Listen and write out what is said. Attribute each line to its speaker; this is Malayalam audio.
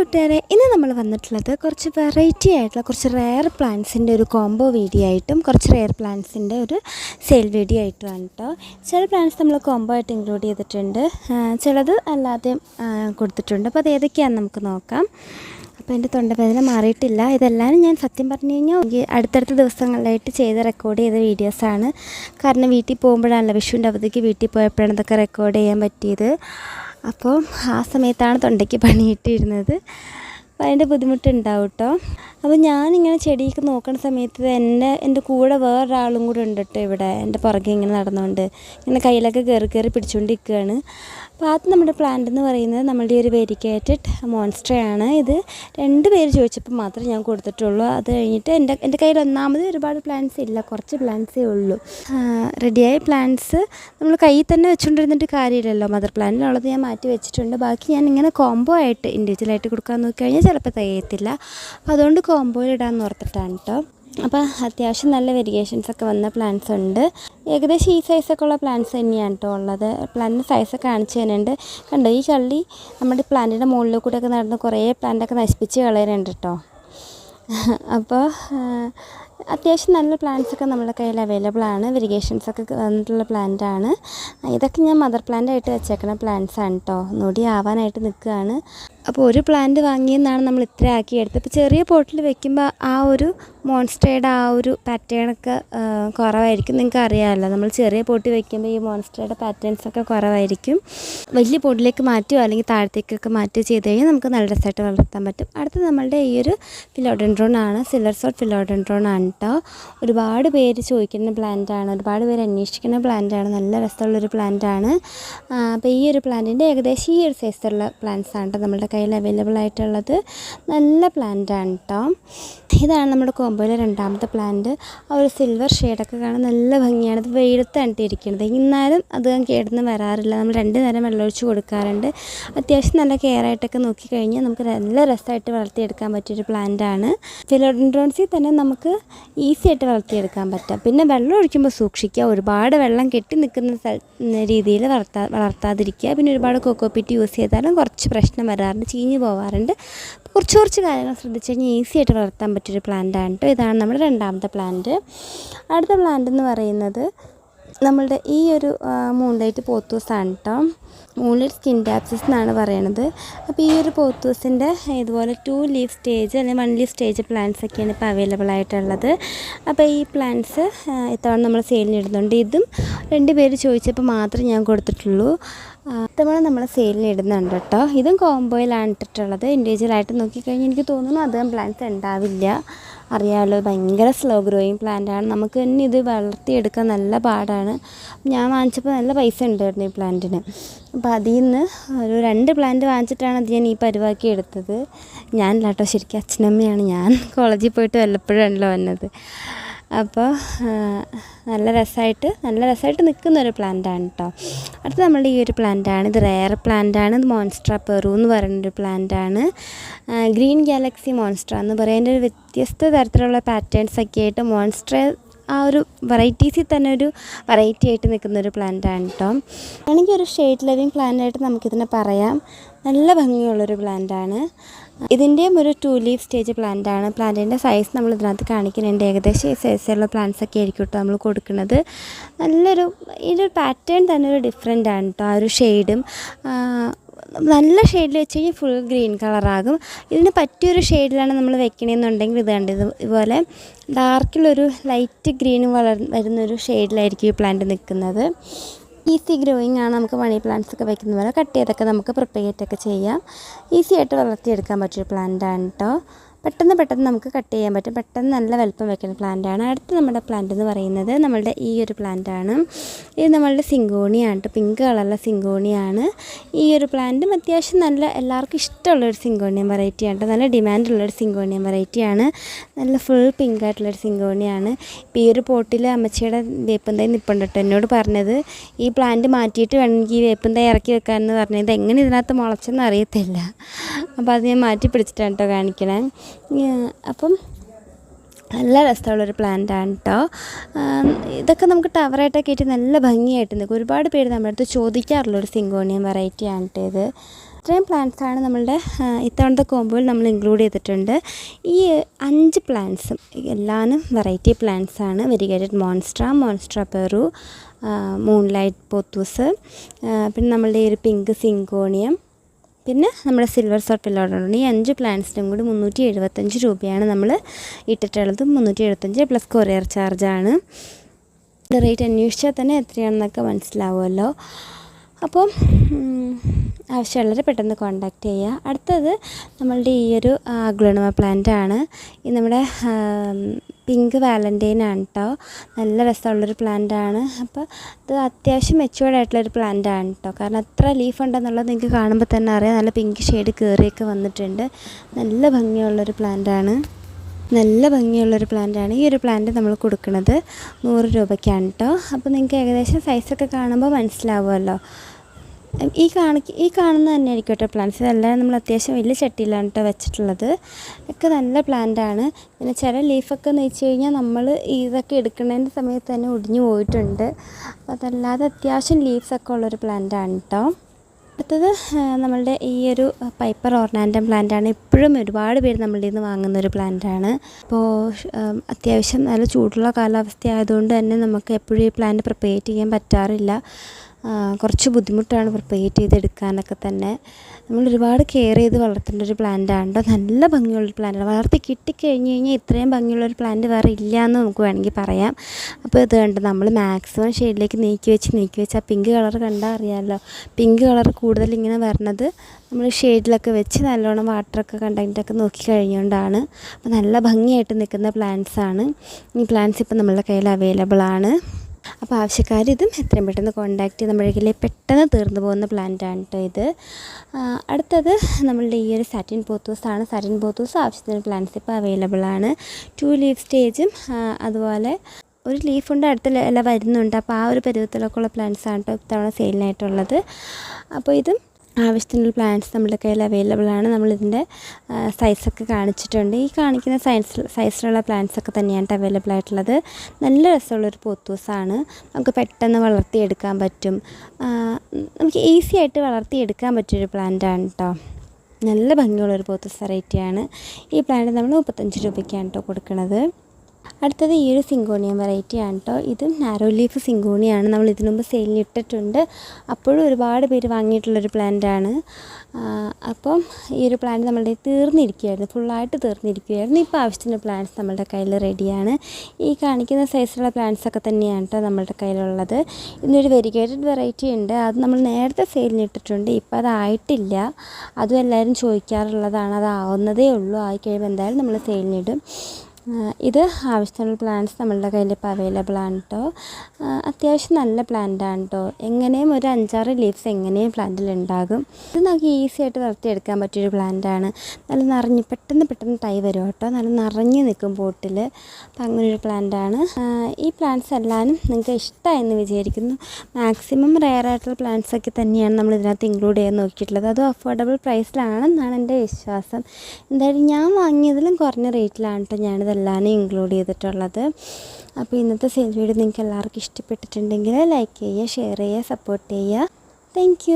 Speaker 1: കൂട്ടുകാരെ ഇന്ന് നമ്മൾ വന്നിട്ടുള്ളത് കുറച്ച് വെറൈറ്റി ആയിട്ടുള്ള കുറച്ച് റെയർ പ്ലാന്റ്സിന്റെ ഒരു കോംബോ വീഡിയോ ആയിട്ടും കുറച്ച് റെയർ പ്ലാന്റ്സിന്റെ ഒരു സെയിൽ വീഡിയോ ആയിട്ടുമാണ് കേട്ടോ ചില പ്ലാന്റ്സ് നമ്മൾ കോംബോ ആയിട്ട് ഇൻക്ലൂഡ് ചെയ്തിട്ടുണ്ട്. ചിലത് അല്ലാതെയും കൊടുത്തിട്ടുണ്ട്. അപ്പോൾ അത് ഏതൊക്കെയാണെന്ന് നമുക്ക് നോക്കാം. അപ്പോൾ എന്റെ തൊണ്ടവേദന മാറിയിട്ടില്ല. ഇതെല്ലാം ഞാൻ സത്യം പറഞ്ഞു കഴിഞ്ഞാൽ അടുത്തടുത്ത ദിവസങ്ങളിലായിട്ട് ചെയ്ത് റെക്കോർഡ് ചെയ്ത വീഡിയോസാണ് കാരണം വീട്ടിൽ പോകുമ്പോഴാണല്ലോ വിഷുവിന്റെ അവധിക്ക് വീട്ടിൽ പോയപ്പോഴാണ് ഇതൊക്കെ റെക്കോർഡ് ചെയ്യാൻ പറ്റിയത്. അപ്പോൾ ആ സമയത്താണ് തൊണ്ടയ്ക്ക് പണിയിട്ടിരുന്നത് അപ്പോൾ അതിന്റെ ബുദ്ധിമുട്ടുണ്ടാവും കേട്ടോ അപ്പോൾ ഞാനിങ്ങനെ ചെടിയൊക്കെ നോക്കുന്ന സമയത്ത് എന്റെ എന്റെ കൂടെ വേറൊരാളും കൂടെ ഉണ്ട് കേട്ടോ ഇവിടെ എന്റെ പുറകെ ഇങ്ങനെ നടന്നുകൊണ്ട് ഇങ്ങനെ കയ്യിലൊക്കെ കയറി കയറി പിടിച്ചുകൊണ്ടിരിക്കുകയാണ് അപ്പോൾ അത് നമ്മുടെ പ്ലാന്റ് എന്ന് പറയുന്നത് നമ്മളുടെ ഒരു വെരിക്കേറ്റഡ് മോൺസ്റ്ററാണ് ഇത് രണ്ട് പേര് ചോദിച്ചപ്പോൾ മാത്രമേ ഞാൻ കൊടുത്തിട്ടുള്ളൂ. അത് കഴിഞ്ഞിട്ട് എന്റെ എന്റെ കയ്യിൽ ഒന്നാമത് ഒരുപാട് പ്ലാന്റ്സ് ഇല്ല. കുറച്ച് പ്ലാന്റ്സേ ഉള്ളൂ. റെഡിയായ പ്ലാന്റ്സ് നമ്മൾ കയ്യിൽ തന്നെ വെച്ചുകൊണ്ടിരുന്നിട്ട് കാര്യമില്ലല്ലോ. മദർ പ്ലാന്റിലുള്ളത് ഞാൻ മാറ്റി വെച്ചിട്ടുണ്ട്. ബാക്കി ഞാൻ ഇങ്ങനെ കോംബോ ആയിട്ട് ഇൻഡിവിജ്വലായിട്ട് കൊടുക്കാൻ നോക്കിക്കഴിഞ്ഞാൽ ചിലപ്പോൾ തികയത്തില്ല. അപ്പോൾ അതുകൊണ്ട് കോംബോയിൽ ഇടാമെന്ന് ഓർത്തിട്ടാണ് കേട്ടോ അപ്പോൾ അത്യാവശ്യം നല്ല വെരിഗേഷൻസ് ഒക്കെ വന്ന പ്ലാന്റ്സ് ഉണ്ട്. ഏകദേശം ഈ സൈസൊക്കെ ഉള്ള പ്ലാന്റ്സ് തന്നെയാണ് കേട്ടോ ഉള്ളത്. പ്ലാന്റിന്റെ സൈസൊക്കെ കാണിച്ചു തരുന്നുണ്ട്. കണ്ടോ ഈ കള്ളി നമ്മുടെ പ്ലാന്റിന്റെ മുകളിൽ കൂടെ ഒക്കെ നടന്ന് കുറേ പ്ലാന്റൊക്കെ നശിപ്പിച്ച് കളയാനുണ്ട് കേട്ടോ അപ്പോൾ അത്യാവശ്യം നല്ല പ്ലാന്റ്സ് ഒക്കെ നമ്മുടെ കയ്യിൽ അവൈലബിൾ ആണ്. വെരിഗേഷൻസ് ഒക്കെ വന്നിട്ടുള്ള പ്ലാന്റ് ആണ്. ഇതൊക്കെ ഞാൻ മദർ പ്ലാന്റ് ആയിട്ട് വെച്ചേക്കണ പ്ലാന്റ്സ് ആണ് കേട്ടോ ഒന്നുകൂടി ആവാനായിട്ട് നിൽക്കുകയാണ്. അപ്പോൾ ഒരു പ്ലാന്റ് വാങ്ങിയെന്നാണ് നമ്മൾ ഇത്ര ആക്കി എടുത്തത്. അപ്പോൾ ചെറിയ പോട്ടിൽ വെക്കുമ്പോൾ ആ ഒരു മോൺസ്റ്റയുടെ ആ ഒരു പാറ്റേണൊക്കെ കുറവായിരിക്കും. നിങ്ങൾക്ക് അറിയാമല്ലോ നമ്മൾ ചെറിയ പൊട്ടി വയ്ക്കുമ്പോൾ ഈ പാറ്റേൺസ് ഒക്കെ കുറവായിരിക്കും. വലിയ പോട്ടിലേക്ക് മാറ്റുകയോ അല്ലെങ്കിൽ താഴത്തേക്കൊക്കെ മാറ്റുകയോ ചെയ്ത് കഴിഞ്ഞാൽ നമുക്ക് നല്ല രസമായിട്ട് വളർത്താൻ പറ്റും. അടുത്ത നമ്മളുടെ ഈ ഒരു ഫിലോഡൻഡ്രോൺ ആണ്. സിലർസോട്ട് ഫിലോഡൻഡ്രോൺ ആണ് കേട്ടോ ഒരുപാട് പേര് ചോദിക്കുന്ന പ്ലാന്റ് ആണ്. ഒരുപാട് പേര് അന്വേഷിക്കുന്ന പ്ലാന്റ് ആണ്. നല്ല രസമുള്ളൊരു പ്ലാന്റ് ആണ്. അപ്പോൾ ഈ ഒരു പ്ലാന്റിന്റെ ഏകദേശം ഈ ഒരു സൈസുള്ള പ്ലാന്റ്സ് ആണ് കേട്ടോ നമ്മുടെ കയ്യിൽ അവൈലബിൾ ആയിട്ടുള്ളത്. നല്ല പ്ലാന്റ് ആണ് കേട്ടോ. ഇതാണ് നമ്മുടെ കോമ്പോയിലെ രണ്ടാമത്തെ പ്ലാന്റ് ആ ഒരു സിൽവർ ഷെയ്ഡൊക്കെ കാണാൻ നല്ല ഭംഗിയാണ്. ഇത് വെയിലത്താണ് ഇരിക്കുന്നത് എന്നാലും അധികം കേടുന്ന് വരാറില്ല. നമ്മൾ രണ്ട് നേരം വെള്ളമൊഴിച്ച് കൊടുക്കാറുണ്ട്. അത്യാവശ്യം നല്ല കെയർ ആയിട്ടൊക്കെ നോക്കിക്കഴിഞ്ഞാൽ നമുക്ക് നല്ല രസമായിട്ട് വളർത്തിയെടുക്കാൻ പറ്റിയൊരു പ്ലാന്റ് ആണ്. ഫിലോഡൻഡ്രോൺസിൽ തന്നെ നമുക്ക് ഈസി ആയിട്ട് വളർത്തിയെടുക്കാൻ പറ്റാം. പിന്നെ വെള്ളം ഒഴിക്കുമ്പോൾ സൂക്ഷിക്കുക. ഒരുപാട് വെള്ളം കെട്ടി നിൽക്കുന്ന രീതിയിൽ വളർത്താ വളർത്താതിരിക്കുക. പിന്നെ ഒരുപാട് കൊക്കോപ്പിറ്റ് യൂസ് ചെയ്താലും കുറച്ച് പ്രശ്നം വരാറുണ്ട്. ചീഞ്ഞ് പോകാറുണ്ട് കുറച്ച് കുറച്ച് കാര്യങ്ങൾ ശ്രദ്ധിച്ച് കഴിഞ്ഞാൽ ഈസി ആയിട്ട് വളർത്താൻ പറ്റിയൊരു പ്ലാന്റ് ആണ് കേട്ടോ ഇതാണ് നമ്മുടെ രണ്ടാമത്തെ പ്ലാന്റ് അടുത്ത പ്ലാന്റ് എന്ന് പറയുന്നത് നമ്മളുടെ ഈ ഒരു മൂൺലൈറ്റ് പോത്തൂസാണ് കേട്ടോ മൂൺലൈറ്റ് സ്കിൻ ടാപ്സിസ് എന്നാണ് പറയണത്. അപ്പോൾ ഈ ഒരു പോത്തൂസിന്റെ ഇതുപോലെ ടു ലീഫ് സ്റ്റേജ് അല്ലെങ്കിൽ വൺ ലീഫ് സ്റ്റേജ് പ്ലാന്റ്സ് ഒക്കെയാണ് ഇപ്പോൾ അവൈലബിൾ ആയിട്ടുള്ളത്. അപ്പോൾ ഈ പ്ലാന്റ്സ് ഇത്തവണ നമ്മൾ സെയിലിന് ഇടുന്നുണ്ട്. ഇതും രണ്ട് പേര് ചോദിച്ചപ്പോൾ മാത്രമേ ഞാൻ കൊടുത്തിട്ടുള്ളൂ. നമ്മൾ സെയിലിന് ഇടുന്നുണ്ട് കേട്ടോ. ഇതും കോംബോയിലാണ് ഇട്ടിട്ടുള്ളത്. ഇൻഡിവിജ്വലായിട്ട് നോക്കിക്കഴിഞ്ഞാൽ എനിക്ക് തോന്നുന്നു അധികം പ്ലാന്റ്സ് ഉണ്ടാവില്ല. അറിയാമല്ലോ ഭയങ്കര സ്ലോ ഗ്രോയിങ് പ്ലാന്റാണ് നമുക്ക് തന്നെ ഇത് വളർത്തിയെടുക്കാൻ നല്ല പാടാണ്. ഞാൻ വാങ്ങിച്ചപ്പോൾ നല്ല പൈസ ഉണ്ടായിരുന്നു ഈ പ്ലാന്റിന് അപ്പോൾ അതിൽ നിന്ന് ഒരു രണ്ട് പ്ലാന്റ് വാങ്ങിച്ചിട്ടാണ് അത് ഞാൻ ഈ പരിവാക്കി എടുത്തത്. ഞാനല്ല കേട്ടോ ശരിക്കും അച്ഛനമ്മയാണ്. ഞാൻ കോളേജിൽ പോയിട്ട് വല്ലപ്പോഴും വല്ലപ്പോഴാണല്ലോ വന്നത്. അപ്പോൾ നല്ല രസമായിട്ട് നല്ല രസമായിട്ട് നിൽക്കുന്ന ഒരു പ്ലാന്റാണ് കേട്ടോ അടുത്ത നമ്മളുടെ ഈ ഒരു പ്ലാന്റാണ്. ഇത് റെയർ പ്ലാന്റാണ്. ഇത് മോൺസ്ട്ര പെറു എന്ന് പറയുന്നൊരു പ്ലാന്റാണ്. ഗ്രീൻ ഗാലക്സി മോൺസ്ട്ര എന്ന് പറയുന്ന ഒരു വ്യത്യസ്ത തരത്തിലുള്ള പാറ്റേൺസ് ഒക്കെ ആയിട്ട് മോൺസ്ട്ര ആ ഒരു വെറൈറ്റീസിൽ തന്നെ ഒരു വെറൈറ്റി ആയിട്ട് നിൽക്കുന്ന ഒരു പ്ലാന്റാണ് കേട്ടോ ആണെങ്കിൽ ഒരു ഷെയ്ഡ് ലവിങ് പ്ലാന്റായിട്ട് നമുക്കിതിനെ പറയാം. നല്ല ഭംഗിയുള്ളൊരു പ്ലാന്റാണ്. ഇതിന്റെയും ഒരു ടു ലീഫ് സ്റ്റേജ് പ്ലാന്റ് ആണ്. പ്ലാന്റിന്റെ സൈസ് നമ്മൾ ഇതിനകത്ത് കാണിക്കുന്നുണ്ട്. ഏകദേശം ഈ സൈസുള്ള പ്ലാന്റ്സ് ഒക്കെ ആയിരിക്കും കേട്ടോ നമ്മൾ കൊടുക്കുന്നത്. നല്ലൊരു ഇതിന്റെ ഒരു പാറ്റേൺ തന്നെ ഒരു ഡിഫറെന്റ് ആണ് കേട്ടോ ആ ഒരു ഷെയ്ഡും നല്ല ഷെയ്ഡിൽ വെച്ച് കഴിഞ്ഞാൽ ഫുൾ ഗ്രീൻ കളറാകും ഇതിന് പറ്റിയൊരു ഷെയ്ഡിലാണ് നമ്മൾ വെക്കണമെന്നുണ്ടെങ്കിൽ ഇത് കണ്ട് ഇത് ഇതുപോലെ ഡാർക്കിലൊരു ലൈറ്റ് ഗ്രീൻ വളർ വരുന്നൊരു ഷെയ്ഡിലായിരിക്കും ഈ പ്ലാന്റ് നിൽക്കുന്നത് ഈസി ഗ്രോയിങ് ആണ് നമുക്ക് മണി പ്ലാന്റ്സ് ഒക്കെ വയ്ക്കുന്നത് പോലെ കട്ട് ചെയ്തൊക്കെ നമുക്ക് പ്രിപ്പയർ ചെയ്യാം. ഈസി ആയിട്ട് വളർത്തിയെടുക്കാൻ പറ്റിയൊരു പ്ലാന്റ് ആണ് കേട്ടോ പെട്ടെന്ന് പെട്ടെന്ന് നമുക്ക് കട്ട് ചെയ്യാൻ പറ്റും. പെട്ടെന്ന് നല്ല വലുപ്പം വെക്കുന്ന പ്ലാന്റ് ആണ്. അടുത്ത നമ്മുടെ പ്ലാന്റ് എന്ന് പറയുന്നത് നമ്മളുടെ ഈ ഒരു പ്ലാന്റ് ആണ്. ഇത് നമ്മളുടെ സിങ്കോണിയാണ്. കേട്ടോ പിങ്ക് കളറുള്ള സിങ്കോണിയാണ്. ഈ ഒരു പ്ലാന്റും അത്യാവശ്യം നല്ല എല്ലാവർക്കും ഇഷ്ടമുള്ളൊരു സിങ്കോണിയം വെറൈറ്റി ആണ്. കേട്ടോ നല്ല ഡിമാൻഡുള്ളൊരു സിങ്കോണിയം വെറൈറ്റിയാണ് നല്ല ഫുൾ പിങ്ക് ആയിട്ടുള്ളൊരു സിങ്കോണിയാണ്. ഇപ്പോൾ ഈ ഒരു പോട്ടിൽ അമ്മച്ചിയുടെ വേപ്പും തൈ നിൽപ്പുണ്ട് കേട്ടോ എന്നോട് പറഞ്ഞത്. ഈ പ്ലാന്റ് മാറ്റിയിട്ട് വേണമെങ്കിൽ ഈ വേപ്പും തൈ ഇറക്കി വെക്കാമെന്ന് പറഞ്ഞത്. എങ്ങനെ ഇതിനകത്ത് മുളച്ചെന്ന് അറിയത്തില്ല. അപ്പോൾ അത് ഞാൻ മാറ്റി പിടിച്ചിട്ടാണ് കേട്ടോ കാണിക്കണേ. അപ്പം നല്ല രസമുള്ളൊരു പ്ലാന്റ് ആണ് കേട്ടോ ഇതൊക്കെ നമുക്ക് ടവറായിട്ടൊക്കെ ആയിട്ട് നല്ല ഭംഗിയായിട്ട് നിൽക്കും. ഒരുപാട് പേര് നമ്മുടെ അടുത്ത് ചോദിക്കാറുള്ളൊരു സിങ്കോണിയം വെറൈറ്റി ആണ് കേട്ടോ ഇത്. ഇത്രയും പ്ലാന്റ്സാണ് നമ്മളുടെ ഇത്തവണത്തെ കോമ്പോയിൽ നമ്മൾ ഇൻക്ലൂഡ് ചെയ്തിട്ടുണ്ട്. ഈ അഞ്ച് പ്ലാന്റ്സും എല്ലാനും വെറൈറ്റി പ്ലാന്റ്സ് ആണ്. Variegated monstera monstera Peru moonlight pothos പിന്നെ നമ്മളുടെ ഈ ഒരു പിങ്ക് സിങ്കോണിയം പിന്നെ നമ്മുടെ സിൽവർ സോട്ട് പില്ലോടുണ്ട് ഈ അഞ്ച് പ്ലാന്റ്സിനും കൂടി മുന്നൂറ്റി എഴുപത്തഞ്ച് രൂപയാണ് നമ്മൾ ഇട്ടിട്ടുള്ളത്. മുന്നൂറ്റി എഴുപത്തഞ്ച് പ്ലസ് കൊറിയർ ചാർജാണ് റേറ്റ് അന്വേഷിച്ചാൽ തന്നെ എത്രയാണെന്നൊക്കെ മനസ്സിലാവുമല്ലോ. അപ്പോൾ ആവശ്യമുള്ളവരെ പെട്ടെന്ന് കോൺടാക്റ്റ് ചെയ്യുക അടുത്തത് നമ്മളുടെ ഈ ഒരു ഗ്ലുണമ പ്ലാന്റ് ആണ്. ഈ നമ്മുടെ പിങ്ക് വാലന്റൈൻ ആണ് കേട്ടോ നല്ല രസമുള്ളൊരു പ്ലാന്റ് ആണ്. അപ്പോൾ ഇത് അത്യാവശ്യം മെച്ചുവേർഡ് ആയിട്ടുള്ളൊരു പ്ലാന്റ് ആണ് കേട്ടോ കാരണം എത്ര ലീഫ് ഉണ്ടെന്നുള്ളത് നിങ്ങൾക്ക് കാണുമ്പോൾ തന്നെ അറിയാം. നല്ല പിങ്ക് ഷെയ്ഡ് കയറിയൊക്കെ വന്നിട്ടുണ്ട്. നല്ല ഭംഗിയുള്ളൊരു പ്ലാന്റ് ആണ്. നല്ല ഭംഗിയുള്ളൊരു പ്ലാന്റാണ് ഈ ഒരു പ്ലാന്റ് നമ്മൾ കൊടുക്കുന്നത് നൂറ് രൂപയ്ക്കാണ് കേട്ടോ അപ്പോൾ നിങ്ങൾക്ക് ഏകദേശം സൈസൊക്കെ കാണുമ്പോൾ മനസ്സിലാവുമല്ലോ. ഈ കാണിക്ക് ഈ കാണുന്ന തന്നെ ആയിരിക്കും കേട്ടോ പ്ലാന്റ്സ് ഇതെല്ലാം നമ്മൾ അത്യാവശ്യം വലിയ ചട്ടിയിലാണ് കേട്ടോ വെച്ചിട്ടുള്ളത്. ഒക്കെ നല്ല പ്ലാന്റാണ് പിന്നെ ചില ലീഫൊക്കെ എന്ന് വെച്ച് കഴിഞ്ഞാൽ നമ്മൾ ഇതൊക്കെ എടുക്കുന്നതിന്റെ സമയത്ത് തന്നെ ഒടിഞ്ഞു പോയിട്ടുണ്ട്. അതല്ലാതെ അത്യാവശ്യം ലീവ്സൊക്കെ ഉള്ളൊരു പ്ലാന്റാണ് കേട്ടോ അടുത്തത് നമ്മളുടെ ഈ ഒരു പൈപ്പർ ഓർണാൻഡം പ്ലാന്റാണ് ഇപ്പോഴും ഒരുപാട് പേര് നമ്മളുടെ നിന്ന് വാങ്ങുന്ന ഒരു പ്ലാന്റാണ് അപ്പോൾ അത്യാവശ്യം നല്ല ചൂടുള്ള കാലാവസ്ഥ ആയതുകൊണ്ട് തന്നെ നമുക്ക് എപ്പോഴും ഈ പ്ലാന്റ് പ്രിപ്പയർ ചെയ്യാൻ പറ്റാറില്ല. കുറച്ച് ബുദ്ധിമുട്ടാണ് പ്രിപ്പയർ ചെയ്തെടുക്കാനൊക്കെ തന്നെ. നമ്മൾ ഒരുപാട് കെയർ ചെയ്ത് വളർത്തേണ്ട ഒരു പ്ലാന്റാണ് നല്ല ഭംഗിയുള്ളൊരു ആണ്. വളർത്തി കിട്ടിക്കഴിഞ്ഞ് കഴിഞ്ഞാൽ ഇത്രയും ഭംഗിയുള്ളൊരു പ്ലാന്റ് വേറെ ഇല്ല എന്ന് നമുക്ക് വേണമെങ്കിൽ പറയാം. അപ്പോൾ ഇത് കണ്ട് നമ്മൾ മാക്സിമം ഷെയ്ഡിലേക്ക് നീക്കി വെച്ച് നീക്കി വെച്ച് ആ പിങ്ക് കളർ കണ്ടാൽ അറിയാമല്ലോ പിങ്ക് കളർ കൂടുതൽ ഇങ്ങനെ വരണത് നമ്മൾ ഷെയ്ഡിലൊക്കെ വെച്ച് നല്ലോണം വാട്ടറൊക്കെ കണ്ടന്റൊക്കെ നോക്കി കഴിഞ്ഞുകൊണ്ടാണ്. അപ്പോൾ നല്ല ഭംഗിയായിട്ട് നിൽക്കുന്ന പ്ലാന്റ്സാണ് ഈ പ്ലാന്റ്സ് ഇപ്പോൾ നമ്മളുടെ കയ്യിൽ അവൈലബിൾ ആണ്. അപ്പോൾ ആവശ്യക്കാർ ഇതും എത്രയും പെട്ടെന്ന് കോൺടാക്ട് കയ്യിൽ പെട്ടെന്ന് തീർന്നു പോകുന്ന പ്ലാന്റാണ് കേട്ടോ ഇത്. അടുത്തത് നമ്മളുടെ ഈ ഒരു സാറ്റിൻ പോത്തൂസ് ആണ്. സാറ്റിൻ പോത്തൂസ് ആവശ്യത്തിന് പ്ലാന്റ്സ് ഇപ്പോൾ അവൈലബിൾ ആണ്. ടു ലീഫ് സ്റ്റേജും അതുപോലെ ഒരു ലീഫുണ്ട് അടുത്ത ഇല വരുന്നുണ്ട്. അപ്പോൾ ആ ഒരു പരുവത്തിലൊക്കെ ഉള്ള പ്ലാന്റ്സ് ആണ് കേട്ടോ ഇത്തവണ സെയിലിനായിട്ടുള്ളത് അപ്പോൾ ഇതും ആവശ്യത്തിനുള്ള പ്ലാന്റ്സ് നമ്മുടെ കയ്യിൽ അവൈലബിൾ ആണ്. നമ്മളിതിന്റെ സൈസൊക്കെ കാണിച്ചിട്ടുണ്ട്. ഈ കാണിക്കുന്ന സൈസ് സൈസിലുള്ള പ്ലാന്റ്സ് ഒക്കെ തന്നെയാണ് അവൈലബിൾ ആയിട്ടുള്ളത്. നല്ല രസമുള്ളൊരു പോത്തൂസാണ്. നമുക്ക് പെട്ടെന്ന് വളർത്തിയെടുക്കാൻ പറ്റും. നമുക്ക് ഈസി ആയിട്ട് വളർത്തിയെടുക്കാൻ പറ്റിയൊരു പ്ലാന്റാണ് കേട്ടോ നല്ല ഭംഗിയുള്ളൊരു പോത്തൂസ് വെറൈറ്റിയാണ് ഈ പ്ലാന്റ് നമ്മൾ മുപ്പത്തഞ്ച് രൂപയ്ക്കാണ് കേട്ടോ കൊടുക്കുന്നത് അടുത്തത് ഈ ഒരു സിങ്കോണിയം വെറൈറ്റി ആണ് കേട്ടോ ഇതും നാരോ ലീഫ് സിങ്കോണിയാണ്. നമ്മൾ ഇതിനു മുമ്പ് സെയിലിന് ഇട്ടിട്ടുണ്ട്. അപ്പോഴും ഒരുപാട് പേര് വാങ്ങിയിട്ടുള്ളൊരു പ്ലാന്റാണ് അപ്പം ഈ ഒരു പ്ലാന്റ് നമ്മളുടെ തീർന്നിരിക്കുകയായിരുന്നു ഫുള്ളായിട്ട് തീർന്നിരിക്കുകയായിരുന്നു ഇപ്പോൾ ആവശ്യത്തിന് പ്ലാന്റ്സ് നമ്മളുടെ കയ്യിൽ റെഡിയാണ് ഈ കാണിക്കുന്ന സൈസിലുള്ള പ്ലാന്റ്സ് ഒക്കെ തന്നെയാണ് കേട്ടോ നമ്മളുടെ കയ്യിലുള്ളത്. ഇതിനൊരു വെരിഗേറ്റഡ് വെറൈറ്റി ഉണ്ട്. അത് നമ്മൾ നേരത്തെ സെയിലിന് ഇട്ടിട്ടുണ്ട്. ഇപ്പോൾ അതായിട്ടില്ല അതും എല്ലാവരും ചോദിക്കാറുള്ളതാണ്. അതാവുന്നതേ ഉള്ളൂ. ആയി കഴിയുമ്പോൾ എന്തായാലും നമ്മൾ സെയിലിനിടും ഇത് ആവശ്യത്തിനുള്ള പ്ലാന്റ്സ് നമ്മളുടെ കയ്യിൽ ഇപ്പോൾ അവൈലബിൾ ആണ് കേട്ടോ അത്യാവശ്യം നല്ല പ്ലാന്റ് ആണ് കേട്ടോ എങ്ങനെയും ഒരു അഞ്ചാറ് ലീവ്സ് എങ്ങനെയും പ്ലാന്റിൽ ഉണ്ടാകും ഇത് നമുക്ക് ഈസി ആയിട്ട് വളർത്തിയെടുക്കാൻ പറ്റിയൊരു ആണ്. നല്ല നിറഞ്ഞ് പെട്ടെന്ന് പെട്ടെന്ന് തൈ വരും കേട്ടോ നല്ല നിറഞ്ഞ് നിൽക്കും പോട്ടിൽ. അപ്പം പ്ലാന്റ് ആണ്. ഈ പ്ലാന്റ്സ് എല്ലാവരും നിങ്ങൾക്ക് ഇഷ്ടമായെന്ന് വിചാരിക്കുന്നു. മാക്സിമം റെയർ ആയിട്ടുള്ള പ്ലാന്റ്സ് ഒക്കെ തന്നെയാണ് നമ്മൾ ഇതിനകത്ത് ഇൻക്ലൂഡ് ചെയ്യാൻ നോക്കിയിട്ടുള്ളത്. അതും അഫോർഡബിൾ പ്രൈസിലാണെന്നാണ് എന്റെ വിശ്വാസം. എന്തായാലും ഞാൻ വാങ്ങിയതിലും കുറഞ്ഞ റേറ്റിലാണ് കേട്ടോ ഞാനിതെല്ലാം ഇൻക്ലൂഡ് ചെയ്തിട്ടുള്ളത്. അപ്പോൾ ഇന്നത്തെ സെയിൽ വീഡിയോ നിങ്ങൾക്ക് എല്ലാവർക്കും ഇഷ്ടപ്പെട്ടിട്ടുണ്ടെങ്കിൽ ലൈക്ക് ചെയ്യുക ഷെയർ ചെയ്യുക സപ്പോർട്ട് ചെയ്യുക. താങ്ക്